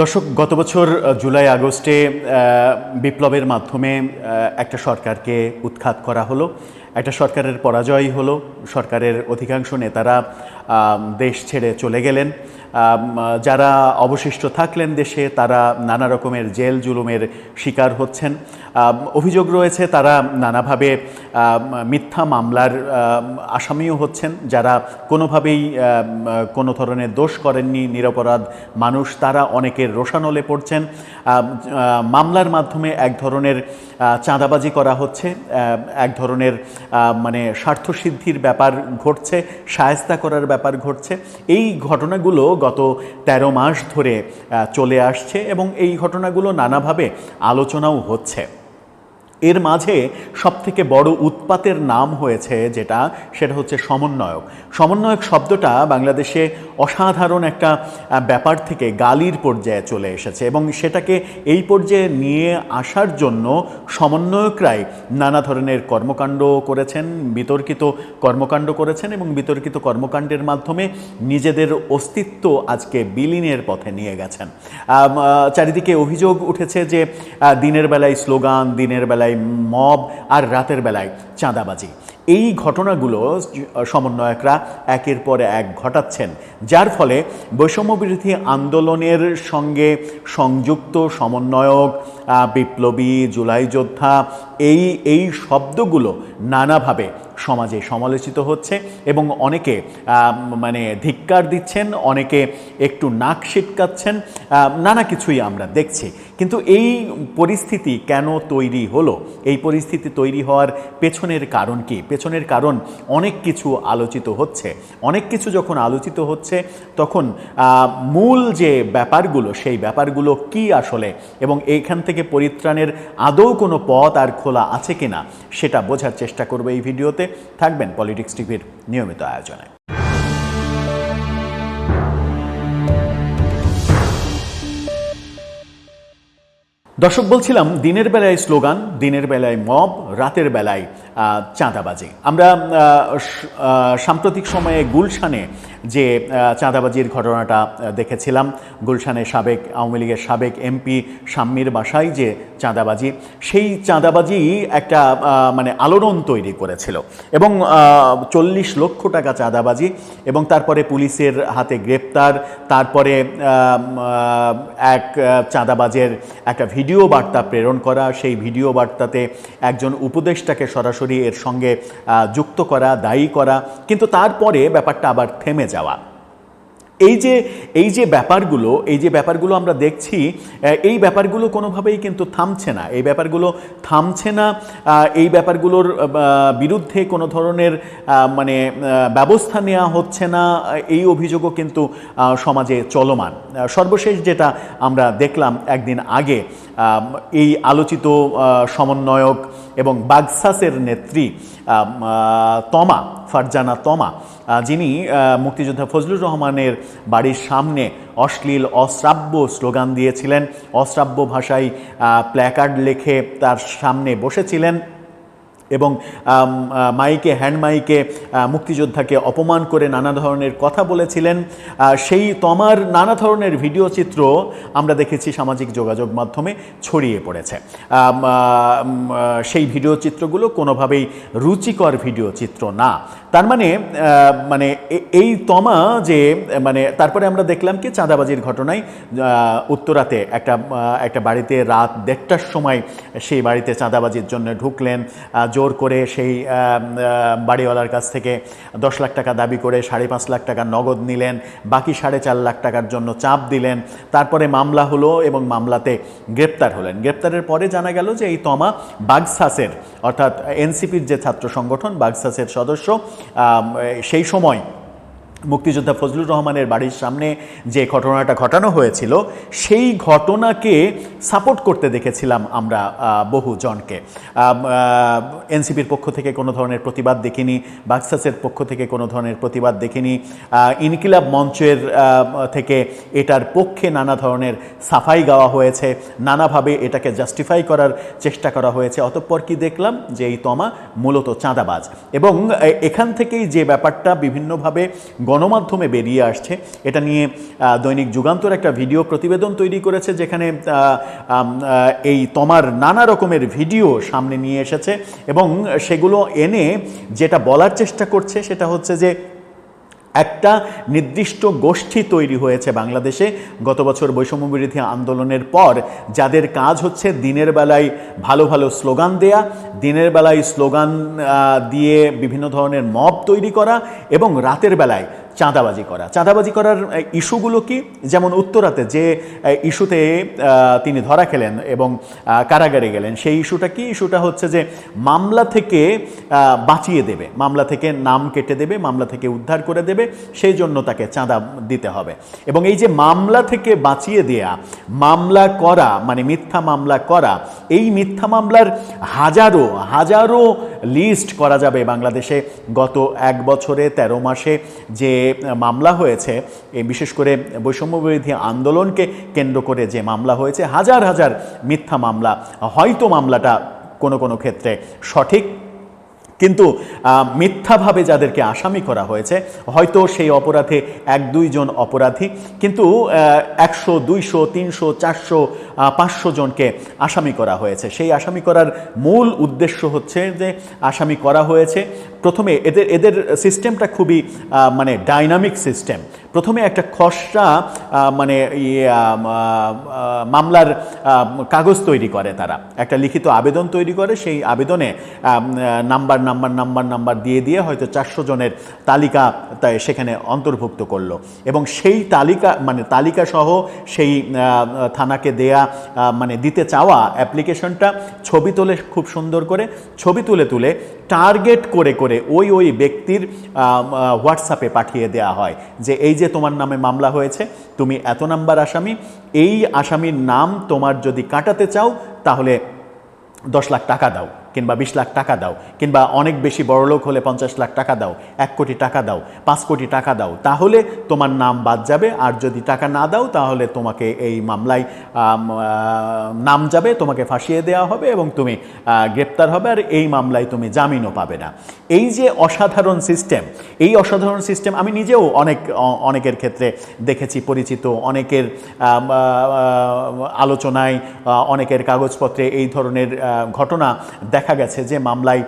দর্শক, গত বছর জুলাই, আগস্টে বিপ্লবের মাধ্যমে একটা সরকারকে উৎখাত করা হলো। একটা সরকারের পরাজয় হলো। সরকারের অধিকাংশ নেতারা দেশ ছেড়ে চলে গেলেন। যারা অবশিষ্ট থাকলেন দেশে, তারা নানা রকমের জেল জুলুমের শিকার হচ্ছেন। অভিযোগ রয়েছে, তারা নানাভাবে মিথ্যা মামলার আসামিও হচ্ছেন। যারা কোনোভাবেই কোনো ধরনের দোষ করেননি, নিরপরাধ মানুষ, তারা অনেকের রোষানলে পড়ছেন। মামলার মাধ্যমে এক ধরনের চাঁদাবাজি করা হচ্ছে। এক ধরনের মানে স্বার্থসিদ্ধির ব্যাপার ঘটছে সায়স্তা করার ব্যাপার ঘটছে। এই ঘটনাগুলো গত ১৩ মাস ধরে চলে আসছে এবং এই ঘটনাগুলো নানাভাবে আলোচনাও হচ্ছে। এর মাঝে সবথেকে বড় উৎপাতের নাম হয়েছে যেটা, সেটা হচ্ছে সমন্বয়ক। সমন্বয়ক শব্দটা বাংলাদেশে অসাধারণ একটা ব্যাপার থেকে গালির পর্যায়ে চলে এসেছে এবং সেটাকে এই পর্যায়ে নিয়ে আসার জন্য সমন্বয়করাই নানা ধরনের কর্মকাণ্ড করেছেন, বিতর্কিত কর্মকাণ্ড করেছেন এবং বিতর্কিত কর্মকাণ্ডের মাধ্যমে নিজেদের অস্তিত্ব আজকে বিলীনের পথে নিয়ে গেছেন। চারিদিকে অভিযোগ উঠেছে যে দিনের বেলায় স্লোগান, দিনের বেলায় মব আর রাতের বেলায় চাঁদাবাজি। এই ঘটনাগুলো সমন্বয়করা একের পর এক ঘটাচ্ছেন, যার ফলে বৈষম্যবিরোধী আন্দোলনের সঙ্গে সংযুক্ত সমন্বয়ক বিপ্লবী, জুলাই যোদ্ধা এই এই শব্দগুলো নানাভাবে সমাজে সমালোচিত হচ্ছে এবং অনেকে মানে ধিক্কার দিচ্ছেন, অনেকে একটু নাক সিটকাচ্ছেন নানা কিছুই আমরা দেখছি। কিন্তু এই পরিস্থিতি কেন তৈরি হলো? এই পরিস্থিতি তৈরি হওয়ার পেছনের কারণ কি? পেছনের কারণ অনেক কিছু আলোচিত হচ্ছে। অনেক কিছু যখন আলোচিত হচ্ছে, তখন মূল যে ব্যাপারগুলো, সেই ব্যাপারগুলো কি আসলে? এবং এইখান থেকে পরিত্রাণের আদৌ কোনো পথ আর খোলা আছে কিনা সেটা বোঝার চেষ্টা করবে এই ভিডিওতে। থাকবেন পলিটিক্স টিভির নিয়মিত আয়োজনে। দর্শক, বলছিলাম, দিনের বেলায় স্লোগান, দিনের বেলায় মব, রাতের বেলায় চাঁদাবাজি। আমরা সাম্প্রতিক সময়ে গুলশানে যে চাঁদাবাজির ঘটনাটা দেখেছিলাম, গুলশানে সাবেক, আওয়ামী লীগের সাবেক এমপি শাম্মীর বাসায় যে চাঁদাবাজি, সেই চাঁদাবাজি একটা মানে আলোড়ন তৈরি করেছিল। এবং চল্লিশ লক্ষ টাকা চাঁদাবাজি এবং তারপরে পুলিশের হাতে গ্রেপ্তার, তারপরে এক চাঁদাবাজের একটা ভিডিও বার্তা প্রেরণ করা, সেই ভিডিও বার্তাতে একজন উপদেষ্টাকে সরাসরি এর সঙ্গে যুক্ত করা দায়ী করা কিন্তু তারপরে ব্যাপারটা আবার থেমে যাওয়া। এই যে এই যে ব্যাপারগুলো, এই যে ব্যাপারগুলো আমরা দেখছি এই ব্যাপারগুলো কোনোভাবেই কিন্তু থামছে না। এই ব্যাপারগুলো থামছে না এই ব্যাপারগুলোর বিরুদ্ধে কোনো ধরনের মানে ব্যবস্থা নেওয়া হচ্ছে না এই অভিযোগও কিন্তু সমাজে চলমান। সর্বশেষ যেটা আমরা দেখলাম একদিন আগে এই আলোচিত সমন্বয়ক এবং বাগসাসের নেত্রী তমা, ফারজানা তমা যিনি মুক্তিযোদ্ধা ফজলুর রহমানের বাড়ির সামনে অশ্লীল, অশ্রাব্য স্লোগান দিয়েছিলেন। অশ্রাব্য ভাষায় প্ল্যাকার্ড লেখে তার সামনে বসেছিলেন। এবং মাইকে, হ্যান্ড মাইকে মুক্তিযোদ্ধাকে অপমান করে নানা ধরনের কথা বলেছিলেন। সেই তমার নানা ধরনের ভিডিও চিত্র আমরা দেখেছি সামাজিক যোগাযোগ মাধ্যমে ছড়িয়ে পড়েছে। সেই ভিডিও চিত্রগুলো কোনোভাবেই রুচিকর ভিডিও চিত্র না। তার মানে মানে এই তমা যে মানে তারপরে আমরা দেখলাম কি চাঁদাবাজির ঘটনায় উত্তরাতে একটা একটা বাড়িতে রাত দেড়টার সময় সেই বাড়িতে চাঁদাবাজির জন্য ঢুকলেন। জোর করে সেই বাড়িওয়ালার কাছ থেকে দশ লাখ টাকা দাবি করে সাড়ে পাঁচ লাখ টাকা নগদ নিলেন, বাকি সাড়ে চার লাখ টাকার জন্য চাপ দিলেন। তারপরে মামলা হলো এবং মামলাতে গ্রেপ্তার হলেন। গ্রেপ্তারের পরে জানা গেল যে এই তমা বাগসাসের, অর্থাৎ এনসিপির যে ছাত্র সংগঠন বাগসাসের সদস্য সেই সময় মুক্তিযোদ্ধা ফজলুর রহমানের বাড়ির সামনে যে ঘটনাটা ঘটানো হয়েছিল, সেই ঘটনাকে সাপোর্ট করতে দেখেছিলাম আমরা বহু জনকে এনসিপির পক্ষ থেকে কোনো ধরনের প্রতিবাদ দেখিনি, বাক্সাসের পক্ষ থেকে কোনো ধরনের প্রতিবাদ দেখিনি ইনকিলাব মঞ্চের থেকে এটার পক্ষে নানা ধরনের সাফাই গাওয়া হয়েছে, নানাভাবে এটাকে জাস্টিফাই করার চেষ্টা করা হয়েছে। অতঃপর কি দেখলাম যে এই তমা মূলত চাঁদাবাজ। এবং এখান থেকেই যে ব্যাপারটা বিভিন্নভাবে গণমাধ্যমে বেরিয়ে আসছে। এটা নিয়ে দৈনিক যুগান্তর একটা ভিডিও প্রতিবেদন তৈরি করেছে যেখানে এই তমার নানা রকমের ভিডিও সামনে নিয়ে এসেছে এবং সেগুলো এনে যেটা বলার চেষ্টা করছে সেটা হচ্ছে যে একটা নির্দিষ্ট গোষ্ঠী তৈরি হয়েছে বাংলাদেশে। গত বছর বৈষম্যবিরোধী আন্দোলনের পর যাদের কাজ হচ্ছে দিনের বেলায় ভালো ভালো স্লোগান দেয়া, দিনের বেলায় স্লোগান দিয়ে বিভিন্ন ধরনের মব তৈরি করা এবং রাতের বেলায় চাঁদাবাজি করা। চাঁদাবাজি করার ইস্যুগুলো কি? যেমন উত্তরাতে যে ইস্যুতে তিনি ধরা খেলেন এবং কারাগারে গেলেন, সেই ইস্যুটা কি? ইস্যুটা হচ্ছে যে, মামলা থেকে বাঁচিয়ে দেবে। মামলা থেকে নাম কেটে দেবে, মামলা থেকে উদ্ধার করে দেবে, সেই জন্য তাকে চাঁদা দিতে হবে। এবং এই যে মামলা থেকে বাঁচিয়ে দেয়া, মামলা করা মানে মিথ্যা মামলা করা, এই মিথ্যা মামলার হাজারো হাজারো লিস্ট করা যাবে বাংলাদেশে গত এক বছরে ১৩ মাসে যে মামলা হয়েছে বিশেষ করে বৈষম্যবিরোধী আন্দোলনকে কেন্দ্র করে যে মামলা হয়েছে, হাজার হাজার মিথ্যা মামলা। হয়তো মামলাটা কোনো কোনো ক্ষেত্রে সঠিক কিন্তু মিথ্যাভাবে যাদেরকে আসামি করা হয়েছে, হয়তো সেই অপরাধে এক দুইজন অপরাধী, কিন্তু একশো, দুইশো, তিনশো, চারশো পাঁচশো জনকে আসামি করা হয়েছে। সেই আসামি করার মূল উদ্দেশ্য হচ্ছে যে, আসামি করা হয়েছে। প্রথমে এদের এদের সিস্টেমটা খুবই মানে ডাইনামিক সিস্টেম প্রথমে একটা খসড়া মানে ইয়ে, মামলার কাগজ তৈরি করে তারা। একটা লিখিত আবেদন তৈরি করে সেই আবেদনে নাম্বার নাম্বার নাম্বার নাম্বার দিয়ে দিয়ে হয়তো চারশো জনের তালিকা সেখানে অন্তর্ভুক্ত করল। এবং সেই তালিকা মানে তালিকা সহ সেই থানাকে দেয়া মানে দিতে চাওয়া অ্যাপ্লিকেশনটা ছবি তোলে খুব সুন্দর করে ছবি তুলে তুলে টার্গেট করে করে ওই ওই ব্যক্তির হোয়াটসঅ্যাপে পাঠিয়ে দেওয়া হয় যে এই যে তোমার নামে মামলা হয়েছে, তুমি এত নাম্বার আসামি, এই আসামির নাম তোমার যদি কাটাতে চাও, তাহলে দশ লাখ টাকা দাও। কিংবা বিশ লাখ টাকা দাও, কিংবা অনেক বেশি বড়লোক হলে পঞ্চাশ লাখ টাকা দাও, এক কোটি টাকা দাও, পাঁচ কোটি টাকা দাও, তাহলে তোমার নাম বাদ যাবে। আর যদি টাকা না দাও, তাহলে তোমাকে এই মামলায় নাম যাবে, তোমাকে ফাঁসিয়ে দেওয়া হবে এবং তুমি গ্রেপ্তার হবে। আর এই মামলায় তুমি জামিনও পাবে না। এই যে অসাধারণ সিস্টেম, এই অসাধারণ সিস্টেম আমি নিজেও অনেক অনেকের ক্ষেত্রে দেখেছি, পরিচিত অনেকের আলোচনায় অনেকের কাগজপত্রে এই ধরনের ঘটনা দেখা গেছে যে মামলায়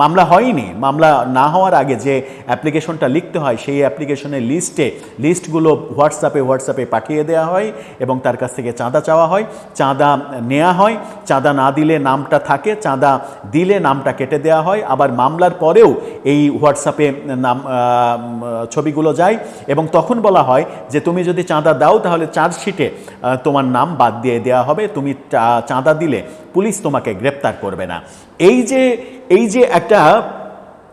মামলা হয়নি, মামলা না হওয়ার আগে যে অ্যাপ্লিকেশনটা লিখতে হয়, সেই অ্যাপ্লিকেশনের লিস্টে, লিস্টগুলো হোয়াটসঅ্যাপে হোয়াটসঅ্যাপে পাঠিয়ে দেওয়া হয় এবং তার কাছ থেকে চাঁদা চাওয়া হয়, চাঁদা নেওয়া হয়, চাঁদা না দিলে নামটা থাকে, চাঁদা দিলে নামটা কেটে দেওয়া হয়, আবার মামলার পরেও এই হোয়াটসঅ্যাপে নাম ছবিগুলো যায় এবং তখন বলা হয় যে তুমি যদি চাঁদা দাও তাহলে চার্জশিটে তোমার নাম বাদ দিয়ে দেওয়া হবে, তুমি চাঁদা দিলে পুলিশ তোমাকে গ্রেপ্তার করবে না। এই যে এই যে একটা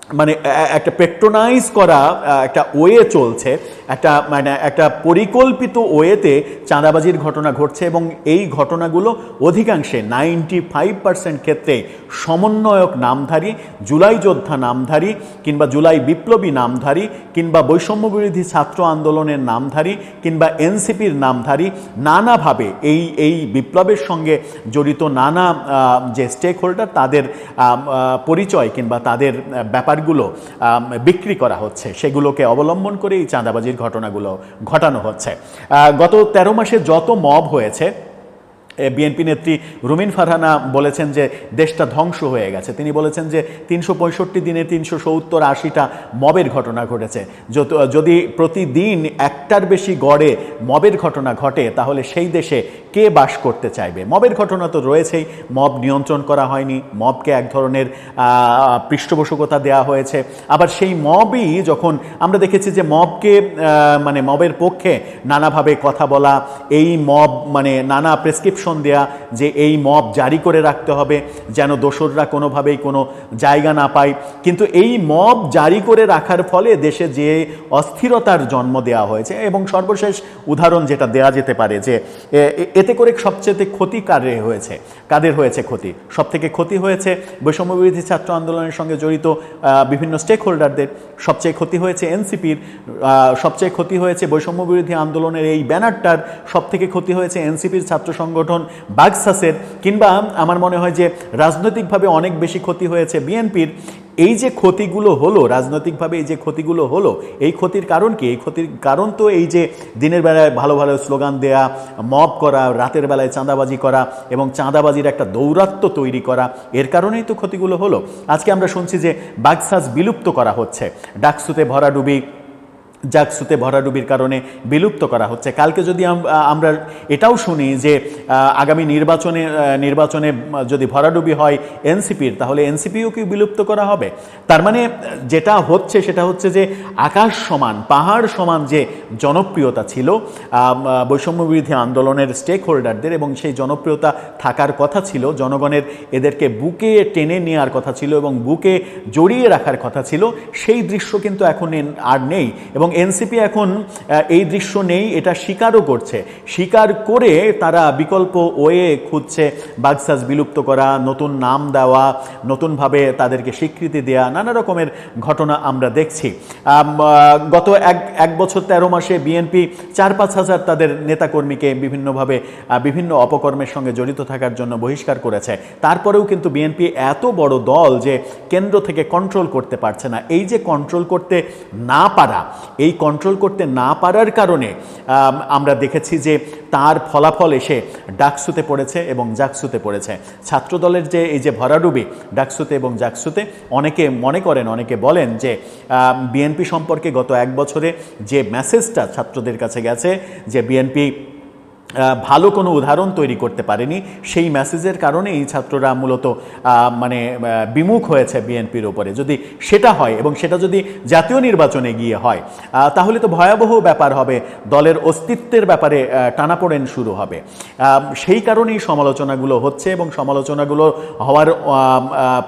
মানে একটা পেট্রোনাইজ করা একটা ওয়ে চলছে একটা মানে একটা পরিকল্পিত ওয়েতে চাঁদাবাজির ঘটনা ঘটছে এবং এই ঘটনাগুলো অধিকাংশে নাইনটি ফাইভ পার্সেন্ট ক্ষেত্রে সমন্বয়ক নামধারী জুলাই যোদ্ধা নামধারী কিংবা জুলাই বিপ্লবী নামধারী কিংবা বৈষম্য বিরোধী ছাত্র আন্দোলনের নামধারী কিংবা এনসিপির নামধারী নানাভাবে এই এই বিপ্লবের সঙ্গে জড়িত নানা যে স্টেক হোল্ডার তাদের পরিচয় কিংবা তাদের আহ, আম, বিক্রি করা হচ্ছে সেগুলোকে অবলম্বন করে এই চাঁদাবাজির ঘটনাগুলো ঘটানো হচ্ছে। গত তেরো মাসে যত মব হয়েছে বিএনপি নেত্রী রুমিন ফারহানা বলেছেন যে দেশটা ধ্বংস হয়ে গেছে। তিনি বলেছেন যে তিনশো পঁয়ষট্টি দিনে তিনশো সত্তর আশিটা মবের ঘটনা ঘটেছে। যদি প্রতিদিন একটার বেশি গড়ে মবের ঘটনা ঘটে তাহলে সেই দেশে কে বাস করতে চাইবে? মবের ঘটনা তো রয়েছেই। মব নিয়ন্ত্রণ করা হয়নি। মবকে এক ধরনের পৃষ্ঠপোষকতা দেওয়া হয়েছে। আবার সেই মবই যখন আমরা দেখেছি যে মবকে মানে মবের পক্ষে নানাভাবে কথা বলা, এই মব মানে নানা প্রেসক্রিপশন দেয়া যে এই মব জারি করে রাখতে হবে, যেন দোসররা কোনোভাবেই কোনো জায়গা না পায়। কিন্তু এই মব জারি করে রাখার ফলে দেশে যে অস্থিরতার জন্ম দেওয়া হয়েছে এবং সর্বশেষ উদাহরণ যেটা দেওয়া যেতে পারে যে এতে করে সবচেয়ে ক্ষতি কারে হয়েছে? কাদের হয়েছে ক্ষতি? সব থেকে ক্ষতি হয়েছে বৈষম্য বিরোধী ছাত্র আন্দোলনের সঙ্গে জড়িত বিভিন্ন স্টেক হোল্ডারদের সবচেয়ে ক্ষতি হয়েছে এনসিপির সবচেয়ে ক্ষতি হয়েছে বৈষম্য বিরোধী আন্দোলনের এই ব্যানারটার। সব থেকে ক্ষতি হয়েছে এনসিপির ছাত্র সংগঠন বাগসাসের। কিংবা আমার মনে হয় যে রাজনৈতিকভাবে অনেক বেশি ক্ষতি হয়েছে বিএনপির। এই যে ক্ষতিগুলো হলো, রাজনৈতিকভাবে এই যে ক্ষতিগুলো হলো, এই ক্ষতির কারণ কি? এই ক্ষতির কারণ তো এই যে দিনের বেলায় ভালো ভালো স্লোগান দেয়া, মব করা, রাতের বেলায় চাঁদাবাজি করা এবং চাঁদাবাজির একটা দৌরাত্ম তৈরি করা, এর কারণেই তো ক্ষতিগুলো হলো। আজকে আমরা শুনছি যে বাগসাজ বিলুপ্ত করা হচ্ছে। ডাকসুতে ভরাডুবি জাকসুতে ভরাডুবির কারণে বিলুপ্ত করা হচ্ছে। কালকে যদি আমরা এটাও শুনি যে আগামী নির্বাচনে নির্বাচনে যদি ভরাডুবি হয় এনসিপির তাহলে এনসিপিও কি বিলুপ্ত করা হবে? তার মানে যেটা হচ্ছে সেটা হচ্ছে যে আকাশ সমান পাহাড় সমান যে জনপ্রিয়তা ছিল আম, আহ, বৈষম্য বিরোধী আন্দোলনের স্টেক হোল্ডারদের এবং সেই জনপ্রিয়তা থাকার কথা ছিল জনগণের এদেরকে বুকে টেনে নেওয়ার কথা ছিল এবং বুকে জড়িয়ে রাখার কথা ছিল সেই দৃশ্য কিন্তু এখন আর নেই এবং এনসিপি এখন এই দৃশ্য নেই, এটা স্বীকারও করছে। স্বীকার করে তারা বিকল্প ওয়ে খুঁজছে বাগসাজ বিলুপ্ত করা, নতুন নাম দেওয়া, নতুনভাবে তাদেরকে স্বীকৃতি দেওয়া নানা রকমের ঘটনা আমরা দেখছি। গত এক এক বছর তেরো মাসে বিএনপি চার পাঁচ হাজার তাদের নেতাকর্মীকে বিভিন্নভাবে বিভিন্ন অপকর্মের সঙ্গে জড়িত থাকার জন্য বহিষ্কার করেছে। তারপরেও কিন্তু বিএনপি এত বড় দল যে কেন্দ্র থেকে কন্ট্রোল করতে পারছে না। এই যে কন্ট্রোল করতে না পারা এই কন্ট্রোল করতে না পারার কারণে আমরা দেখেছি যে তার ফলাফল এসে ডাকসুতে পড়েছে এবং জাকসুতে পড়েছে। ছাত্রদলের যে এই যে ভরাডুবি, ডাকসুতে এবং জাকসুতে অনেকে মনে করেন, অনেকে বলেন যে বিএনপি সম্পর্কে গত এক বছরে যে মেসেজটা ছাত্রদের কাছে গেছে, যে বিএনপি ভালো কোনো উদাহরণ তৈরি করতে পারেনি। সেই মেসেজের কারণে এই ছাত্ররা মূলত মানে বিমুখ হয়েছে বিএনপির ওপরে যদি সেটা হয় এবং সেটা যদি জাতীয় নির্বাচনে গিয়ে হয় তাহলে তো ভয়াবহ ব্যাপার হবে। দলের অস্তিত্বের ব্যাপারে টানাপোড়েন শুরু হবে। সেই কারণেই সমালোচনাগুলো হচ্ছে এবং সমালোচনাগুলো হওয়ার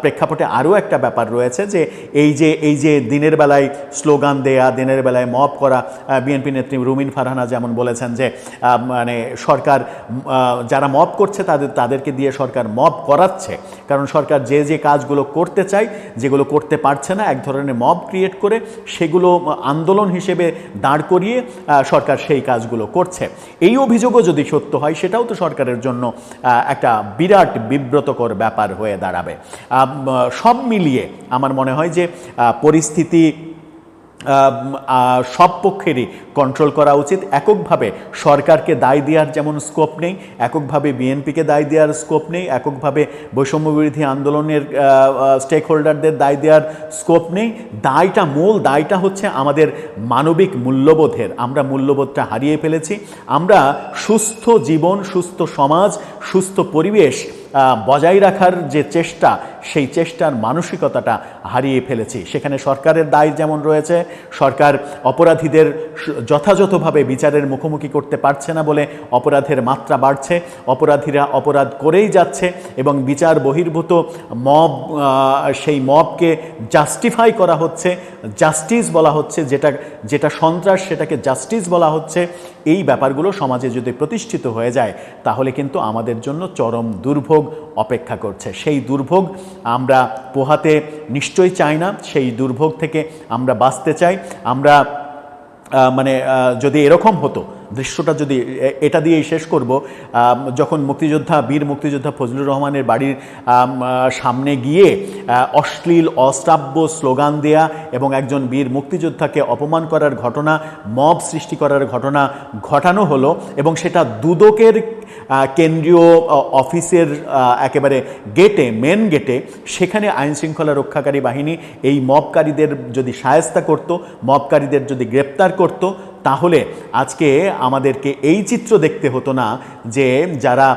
প্রেক্ষাপটে আরও একটা ব্যাপার রয়েছে যে এই যে এই যে দিনের বেলায় স্লোগান দেয়া, দিনের বেলায় মব করা বিএনপি নেত্রী রুমিন ফারহানা যেমন বলেছেন যে মানে সরকার যারা মব করছে তাদের, তাদেরকে দিয়ে সরকার মব করাচ্ছে। কারণ সরকার যে যে কাজগুলো করতে চায়, যেগুলো করতে পারছে না, এক ধরনের মব ক্রিয়েট করে সেগুলো আন্দোলন হিসেবে দাঁড় করিয়ে সরকার সেই কাজগুলো করছে। এই অভিযোগও যদি সত্য হয়, সেটাও তো সরকারের জন্য একটা বিরাট বিব্রতকর ব্যাপার হয়ে দাঁড়াবে। সব মিলিয়ে আমার মনে হয় যে পরিস্থিতি সব পক্ষেরই কন্ট্রোল করা উচিত। এককভাবে সরকারকে দায় দেওয়ার যেমন স্কোপ নেই, এককভাবে বিএনপিকে দায় দেওয়ার স্কোপ নেই, এককভাবে বৈষম্য বিরোধী আন্দোলনের স্টেক হোল্ডারদের দায় দেওয়ার স্কোপ নেই। দায়টা মূল, দায়টা হচ্ছে আমাদের মানবিক মূল্যবোধের। আমরা মূল্যবোধটা হারিয়ে ফেলেছি। আমরা সুস্থ জীবন, সুস্থ সমাজ, সুস্থ পরিবেশ বজায় রাখার যে চেষ্টা, সেই চেষ্টার মানসিকতাটা হারিয়ে ফেলেছি। সেখানে সরকারের দায় যেমন রয়েছে, সরকার অপরাধীদের যথাযথভাবে বিচারের মুখোমুখি করতে পারছে না বলে অপরাধের মাত্রা বাড়ছে। অপরাধীরা অপরাধ করেই যাচ্ছে এবং বিচার বহির্ভূত মব সেই মবকে জাস্টিফাই করা হচ্ছে জাস্টিস বলা হচ্ছে, যেটা যেটা সন্ত্রাস সেটাকে জাস্টিস বলা হচ্ছে। এই ব্যাপারগুলো সমাজে যদি প্রতিষ্ঠিত হয়ে যায়, তাহলে কিন্তু আমাদের জন্য চরম দুর্ভোগ। অপেক্ষা করছে। সেই দুর্ভোগ আমরা পোহাতে নিশ্চয়ই চাই না। সেই দুর্ভোগ থেকে আমরা বাঁচতে চাই। আমরা মানে যদি এরকম হতো দৃশ্যটা যদি এটা দিয়েই শেষ করব যখন মুক্তিযোদ্ধা, বীর মুক্তিযোদ্ধা ফজলুর রহমানের বাড়ির সামনে গিয়ে অশ্লীল, অশ্রাব্য স্লোগান দেয়া এবং একজন বীর মুক্তিযোদ্ধাকে অপমান করার ঘটনা, মব সৃষ্টি করার ঘটনা ঘটানো হলো এবং সেটা দুদকের কেন্দ্রীয় অফিসের একেবারে গেটে মেন গেটে, সেখানে আইন শৃঙ্খলা রক্ষাকারী বাহিনী এই মবকারীদের যদি সায়স্তা করত, মবকারীদের যদি গ্রেপ্তার করত তাহলে আজকে আমাদেরকে এই চিত্র দেখতে হতো না যে যারা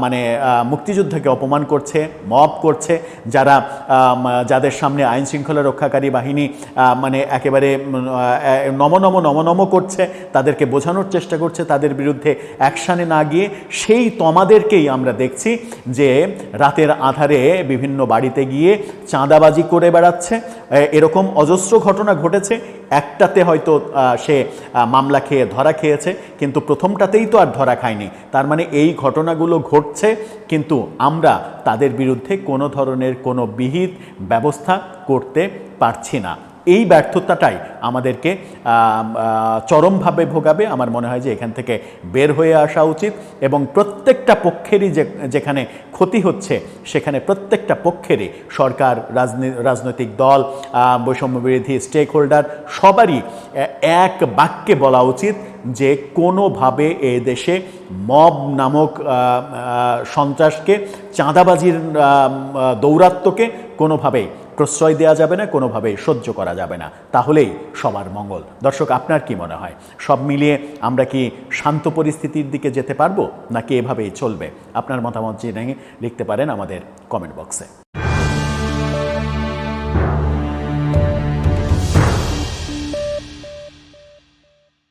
মানে মুক্তিযুদ্ধকে অপমান করছে মব করছে যারা যাদের সামনে আইন শৃঙ্খলা রক্ষাকারী বাহিনী মানে একেবারে নমনম আহ, নম নম নম নম করছে তাদেরকে বোঝানোর চেষ্টা করছে তাদের বিরুদ্ধে অ্যাকশানে না গিয়ে সেই তমাদেরকেই আমরা দেখছি যে রাতের আধারে বিভিন্ন বাড়িতে গিয়ে চাঁদাবাজি করে বেড়াচ্ছে। এরকম অজস্র ঘটনা ঘটেছে। একটাতে হয়তো সে মামলা খেয়ে ধরা খেয়েছে, কিন্তু প্রথমটাতেই তো আর ধরা খায়নি। তার মানে এই ঘটনাগুলো ঘটছে, কিন্তু আমরা তাদের বিরুদ্ধে কোনো ধরনের কোনো বিহিত ব্যবস্থা করতে পারছি না। এই ব্যর্থতাটাই আমাদেরকে চরমভাবে ভোগাবে। আমার মনে হয় যে এখান থেকে বের হয়ে আসা উচিত এবং প্রত্যেকটা পক্ষেরই যে যেখানে ক্ষতি হচ্ছে সেখানে প্রত্যেকটা পক্ষেরই সরকার রাজনৈতিক দল আহ, বৈষম্য বিরোধী স্টেক হোল্ডার সবারই এক বাক্যে বলা উচিত যে কোনোভাবে এ দেশে মব নামক সন্ত্রাসকে চাঁদাবাজির দৌরাত্ম্যকে কোনোভাবেই প্রশ্রয় দেওয়া যাবে না, কোনোভাবে সহ্য করা যাবে না। তাহলেই সবার মঙ্গল। দর্শক, আপনার কি মনে হয়? সব মিলিয়ে আমরা কি শান্ত পরিস্থিতির দিকে যেতে পারব, নাকি এভাবেই চলবে? আপনার মতামত জেনে লিখতে পারেন আমাদের কমেন্ট বক্সে